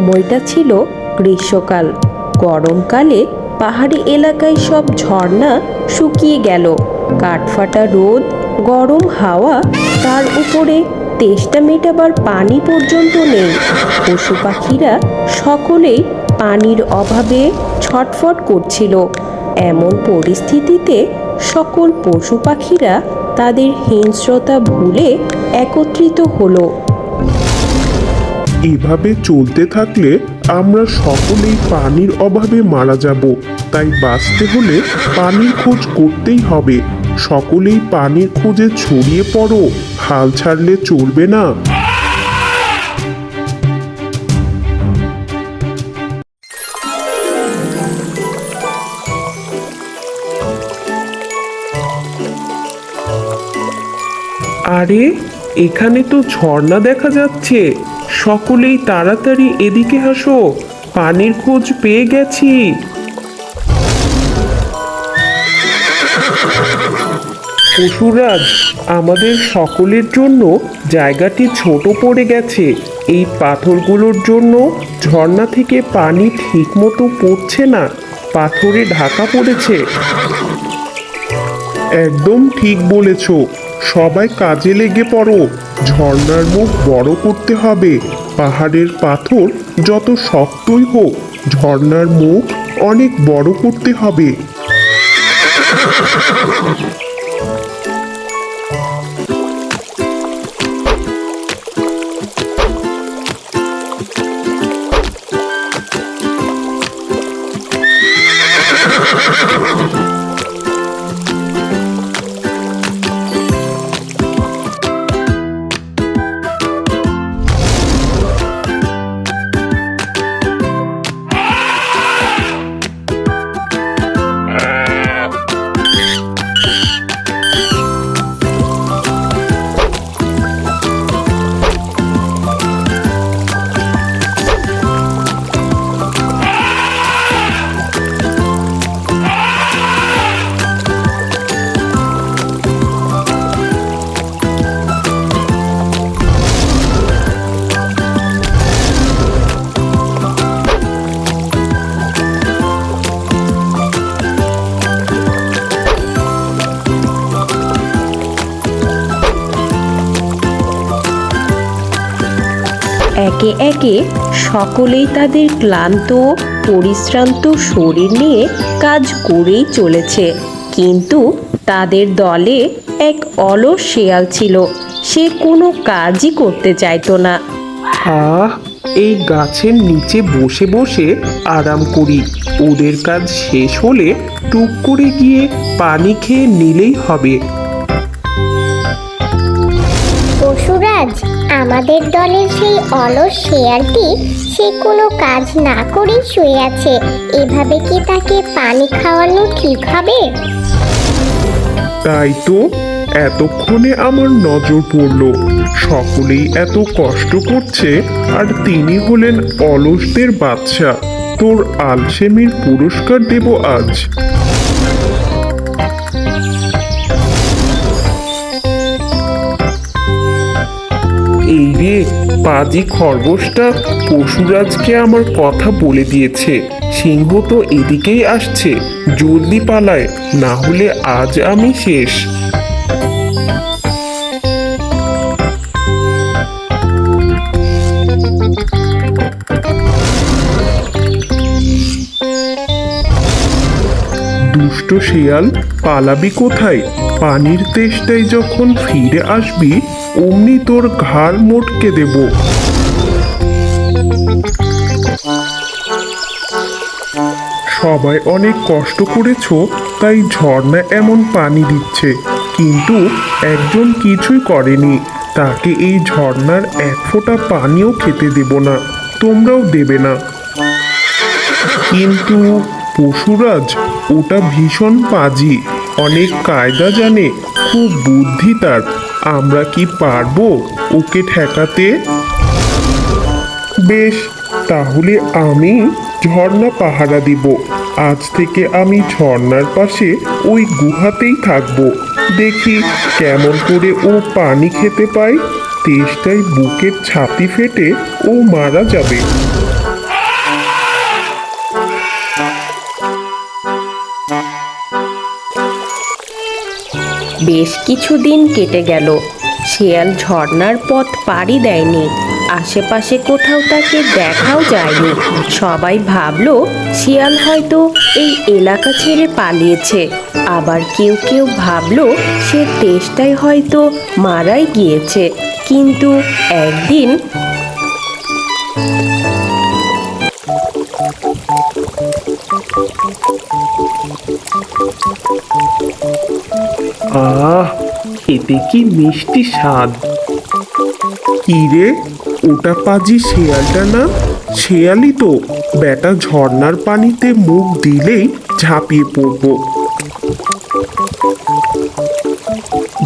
সময়টা ছিল গ্রীষ্মকাল। গরমকালে পাহাড়ি এলাকায় সব ঝর্ণা শুকিয়ে গেল। কাঠফাটা রোদ, গরম হাওয়া, তার উপরে তেষ্টা মেটাবার পানি পর্যন্ত নেই। পশু পাখিরা সকলেই পানির অভাবে ছটফট করছিল। এমন পরিস্থিতিতে সকল পশু পাখিরা তাদের হিংস্রতা ভুলে একত্রিত হলো। এভাবে চলতে থাকলে আমরা সকলেই পানির অভাবে মারা যাব, তাই বাঁচতে হলে পানির খোঁজ করতেই হবে। সকলেই পানির খোঁজে ছড়িয়ে পড়ো, হাল ছাড়লে চলবে না। আরে, এখানে তো ঝর্ণা দেখা যাচ্ছে। সকলেই তাড়াতাড়ি এদিকে আসো, পানির খোঁজ পেয়ে গেছি। পশুরাজ, আমাদের সকলের জন্য জায়গাটি ছোট পড়ে গেছে। এই পাথরগুলোর জন্য ঝর্ণা থেকে পানি ঠিকমতো পড়ছে না, পাথরে ঢাকা পড়েছে। একদম ঠিক বলেছ। সবাই কাজে লেগে পড়ো। ঝর্ণার মুখ বড় করতে হবে। পাহাড়ের পাথর যত শক্তই হোক ঝর্নার মুখ অনেক বড় করতে হবে। একে একে সকলেই তাদের ক্লান্ত পরিশ্রান্ত শরীর নিয়ে কাজ করেই চলেছে। কিন্তু তাদের দলে এক অলস শেয়াল ছিল। সে কোনো কাজই করতে চাইতো না। আহ, এই গাছের নিচে বসে বসে আরাম করি। ওদের কাজ শেষ হলে টুক করে গিয়ে পানি খেয়ে নিলেই হবে। আমাদের দলের সেই অলস শেয়ালটি সে কোনো কাজ না করেই শুয়ে আছে। এভাবে কি তাকে পানি খাওয়ানো ঠিক হবে? তাই তো এতক্ষণে আমার নজর পড়ল। সকলেই এত কষ্ট করছে, আর তিনি হলেন অলসদের বাদশা তোর আলসেমির পুরস্কার দেব আজ। রে পাজি খরগোশটা পশুরাজকে আমার কথা বলে দিয়েছে। সিংহ তো এদিকেই আসছে। জলদি পালায়, না হলে আজ আমি শেষ। দুষ্ট শিয়াল, পালাবি কোথায়? পানির তেষ্টায় যখন ফিরে আসবি অমনি তোর ঘাড় মোটকে দেব। সবাই অনেক কষ্ট করেছ, তাই ঝর্ণা এমন পানি দিচ্ছে। কিন্তু একজন কিছুই করেনি। তাকে এই ঝর্ণার এক ফোঁটা পানিও খেতে দেব না। তোমরাও দেবে না। কিন্তু পশুরাজ, ওটা ভীষণ পাজি। অনেক কায়দা জানে, খুব বুদ্ধি তার। আমরা কি পারব ওকে ঠেকাতে? বেশ, তাহলে আমি ঝর্ণা পাহারা দিব। আজ থেকে আমি ঝর্ণার পাশে ওই গুহাতেই থাকব। দেখি কেমন করে ও পানি খেতে পায়। তেষ্টায় বুকের ছাতি ফেটে ও মারা যাবে। বেশ কিছুদিন কেটে গেল। শিয়াল ঝর্ণার পথ পাড়ি দেয়নি। আশেপাশে কোথাও তাকে দেখাও যায়নি। সবাই ভাবলো, শিয়াল হয়তো এই এলাকা ছেড়ে পালিয়েছে। আবার কেউ কেউ ভাবলো, সে তেষ্টায় হয়তো মারাই গিয়েছে। কিন্তু একদিন আহ খেতে কি মিষ্টি স্বাদ? কি রে ওটা পাজি শেয়ালটা না? শেয়ালই তো। বেটা ঝর্ণার পানিতে মুখ দিলেই ঝাঁপিয়ে পড়ব।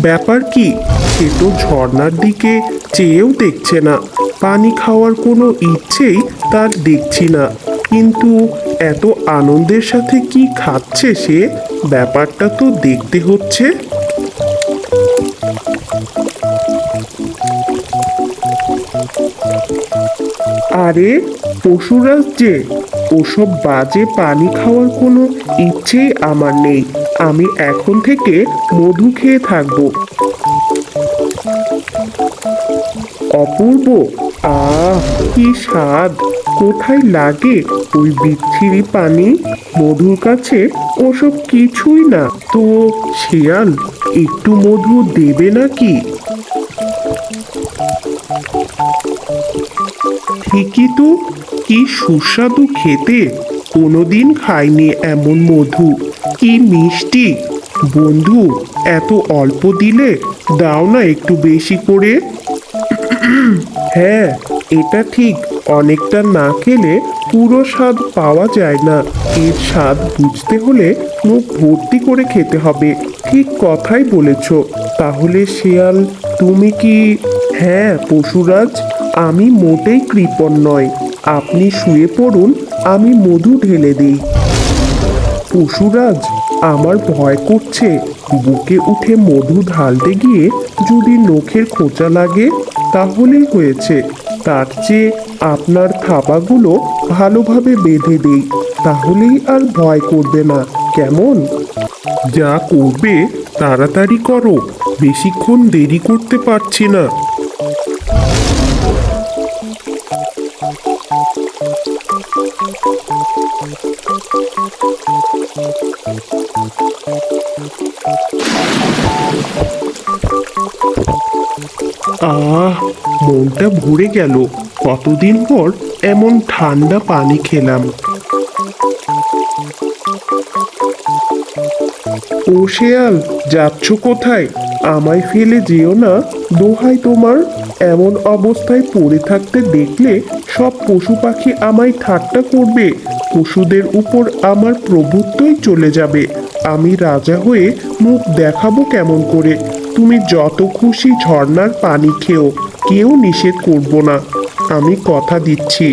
ব্যাপার কি? সে তো ঝর্ণার দিকে চেয়েও দেখছে না। পানি খাওয়ার কোনো ইচ্ছেই তার দেখছি না। কিন্তু এত আনন্দের সাথে কি খাচ্ছে সে? ব্যাপারটা তো দেখতে হচ্ছে। আরে পশুরাজ যে, ওসব বাজে পানি খাওয়ার কোনো ইচ্ছেই আমার নেই। আমি এখন থেকে মধু খেয়ে থাকব। অপূর্ব, আহ, কি স্বাদ। কোথায় লাগে ওই বিচ্ছিরি পানি? মধুর কাছে ওসব কিছুই না। তো, শিয়াল, একটু মধু দেবে নাকি? ঠিকই তো। কি সুস্বাদু খেতে। কোনোদিন খাইনি এমন মধু। কি মিষ্টি। বন্ধু, এত অল্প দিলে দাও না একটু বেশি করে। হ্যাঁ এটা ঠিক। অনেকটা না খেলে পুরো স্বাদ পাওয়া যায় না। এর স্বাদ বুঝতে হলে মুখ ভর্তি করে খেতে হবে। ঠিক কথাই বলেছ। তাহলে শিয়াল, তুমি কি হ্যাঁ পশুরাজ আমি মোটেই কৃপণ নয় আপনি শুয়ে পড়ুন, আমি মধু ঢেলে দিই। পশুরাজ, আমার ভয় করছে। বুকে উঠে মধু ঢালতে গিয়ে যদি নখের খোঁচা লাগে, তাহলেই হয়েছে। তার চেয়ে আপনার থাবাগুলো ভালোভাবে বেঁধে দেই, তাহলেই আর ভয় করবে না। কেমন? যা করবে, তাড়াতাড়ি করো। বেশিক্ষণ দেরি করতে পারছি না। মনটা ভরে গেল। কতদিন পর এমন ঠান্ডা পানি খেলাম। ও শেয়াল, যাচ্ছ কোথায়? আমায় ফেলে যেও না। দোহাই তোমার এমন অবস্থায় পড়ে থাকতে দেখলে সব পশু পাখি আমায় ঠাট্টা করবে। পশুদের উপর আমার প্রভুত্বই চলে যাবে। আমি রাজা হয়ে মুখ দেখাবো কেমন করে? তুমি যত খুশি ঝর্ণার পানি খেও, কেউ নিষেধ করব না। আমি কথা দিচ্ছি।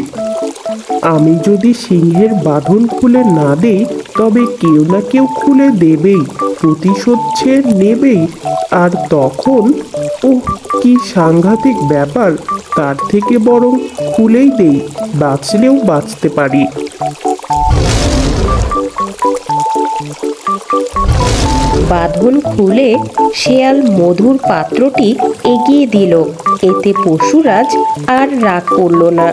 আমি যদি সিংহের বাঁধন খুলে না দেই তবে কেউ না কেউ খুলে দেবেই, প্রতিশোধ নেবেই। আর তখন ও কি সাংঘাতিক ব্যাপার, তার থেকে বরং খুলেই দেই, বাঁচলেও বাঁচতে পারি। বাঁধন খুলে শেয়াল মধুর পাত্রটি এগিয়ে দিল, এতে পশুরাজ আর রাগ করল না।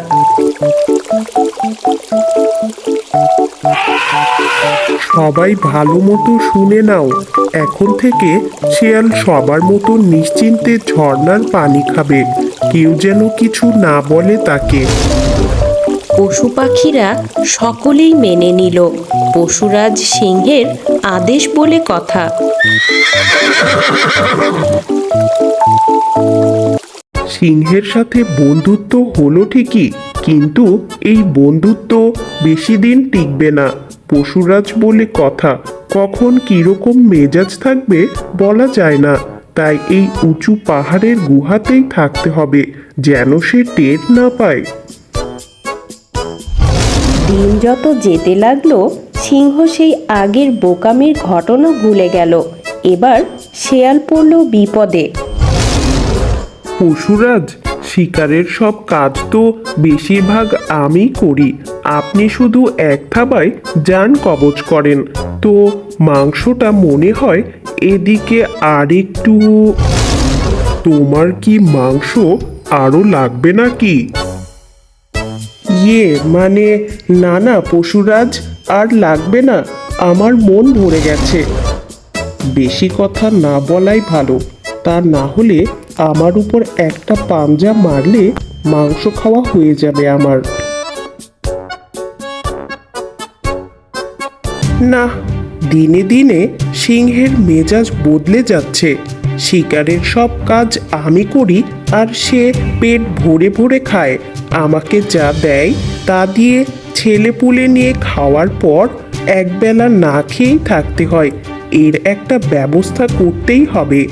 সবাই ভালো মতো শুনে নাও। এখন থেকে শেয়াল সবার মতো নিশ্চিন্তে ঝর্ণার পানি খাবে। কেউ যেন কিছু না বলে তাকে। পশু পাখিরা সকলেই মেনে নিল। পশুরাজ সিংহের আদেশ বলে কথা। সিংহের সাথে বন্ধুত্ব হলো ঠিকই কিন্তু এই বন্ধুত্ব বেশি দিন টিকবে না। পশুরাজ বলে কথা কখন কীরকম মেজাজ থাকবে বলা যায় না। তাই এই উঁচু পাহাড়ের গুহাতেই থাকতে হবে যেন সে টের না পায়। দিন যত যেতে লাগল সিংহ সেই আগের বোকামির ঘটনা ভুলে গেল। এবার শেয়াল পড়ল বিপদে। পশুরাজ শিকারের সব কাজ তো বেশিরভাগ আমি করি আপনি শুধু এক থাবায় যান কবচ করেন। তো মাংসটা মনে হয় এদিকে আর একটু তোমার কি মাংস আরও লাগবে নাকি? ইয়ে মানে না না, পশুরাজ, আর লাগবে না। আমার মন ভরে গেছে। বেশি কথা না বলাই ভালো। তা না হলে আমার উপর একটা পাঞ্জা মারলে মাংস খাওয়া হয়ে যাবে আমার। না, দিনে দিনে সিংহের মেজাজ বদলে যাচ্ছে। শিকারের সব কাজ আমি করি আর সে পেট ভরে ভরে খায়। আমাকে যা দেয় তা দিয়ে ছেলে পুলে নিয়ে খাওয়ার পর একবেলা না খেয়েই থাকতে হয়। এর একটা ব্যবস্থা করতেই হবে।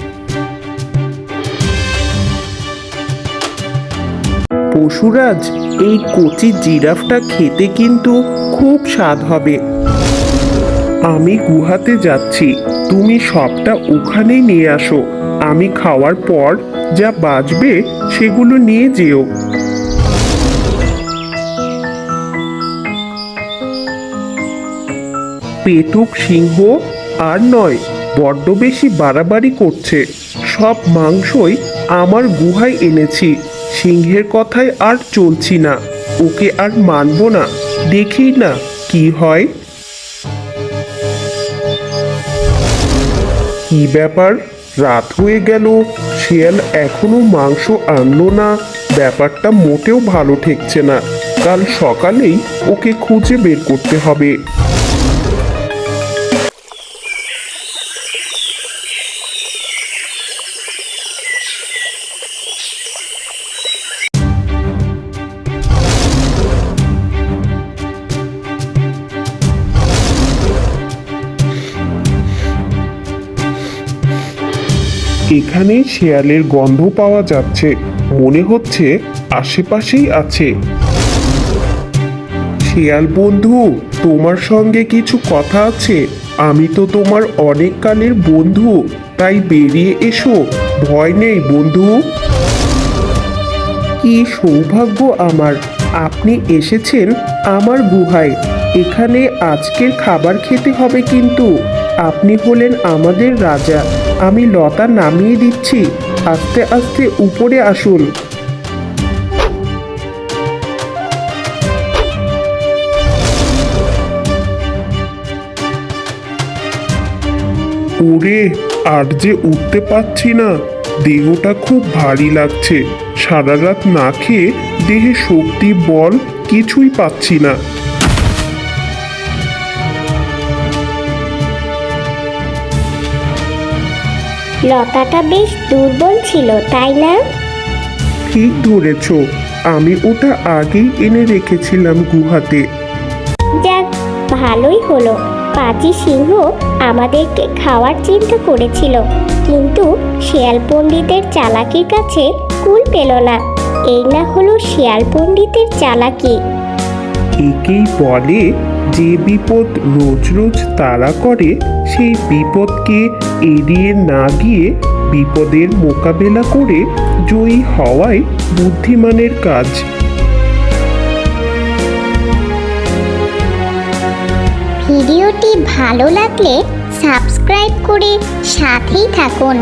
পশুরাজ, এই কচি জিরাফটা খেতে কিন্তু খুব স্বাদ হবে। আমি গুহাতে যাচ্ছি। তুমি সবটা ওখানেই নিয়ে আসো। আমি খাওয়ার পর যা বাঁচবে সেগুলো নিয়ে যেও। পেটুক সিংহ আর নয়, বড্ড বেশি বাড়াবাড়ি করছে। সব মাংসই আমার গুহায় এনেছি। সিংহের কথায় আর চলছি না। ওকে আর মানব না। দেখি না কি হয়। কি ব্যাপার? রাত হয়ে গেল। শিয়াল এখনও মাংস আনলো না। ব্যাপারটা মোটেও ভালো ঠেকছে না। কাল সকালেই ওকে খুঁজে বের করতে হবে। এখানে শেয়ালের গন্ধ পাওয়া যাচ্ছে। মনে হচ্ছে আশেপাশেই আছে। শেয়াল, বন্ধু, তোমার সঙ্গে কিছু কথা আছে। আমি তো তোমার অনেক কালের বন্ধু, তাই বেরিয়ে এসো। ভয় নেই, বন্ধু। কি সৌভাগ্য আমার। আপনি এসেছেন আমার গুহায়। এখানে আজকের খাবার খেতে হবে কিন্তু। আপনি হলেন আমাদের রাজা। আমি লতা নামিয়ে দিচ্ছি। আস্তে আস্তে উপরে আসুন। ওরে, আর যে উঠতে পারছি না। দেহটা খুব ভারী লাগছে। সারা রাত না খেয়ে দেহে শক্তি বল কিছুই পাচ্ছি না। লতাটা বেশ দুর্বল ছিল তাই না? ঠিক ধরেছ? আমি ওটা আগেই এনে রেখেছিলাম গুহাতে। যাক ভালোই হলো। পাঁচি সিংহ আমাদেরকে খাওয়ার চিন্তা করেছিল কিন্তু শিয়াল পণ্ডিতের চালাকির কাছে কুল পেল না। এই না হলো শিয়াল পণ্ডিতের চালাকি। একেই বলে যে বিপদ রোজ রোজ তাড়া করে সেই বিপদকে এড়িয়ে না গিয়ে বিপদের মোকাবেলা করে জয়ী হওয়াই বুদ্ধিমানের কাজ। ভিডিওটি ভালো লাগলে সাবস্ক্রাইব করে সাথেই থাকুন।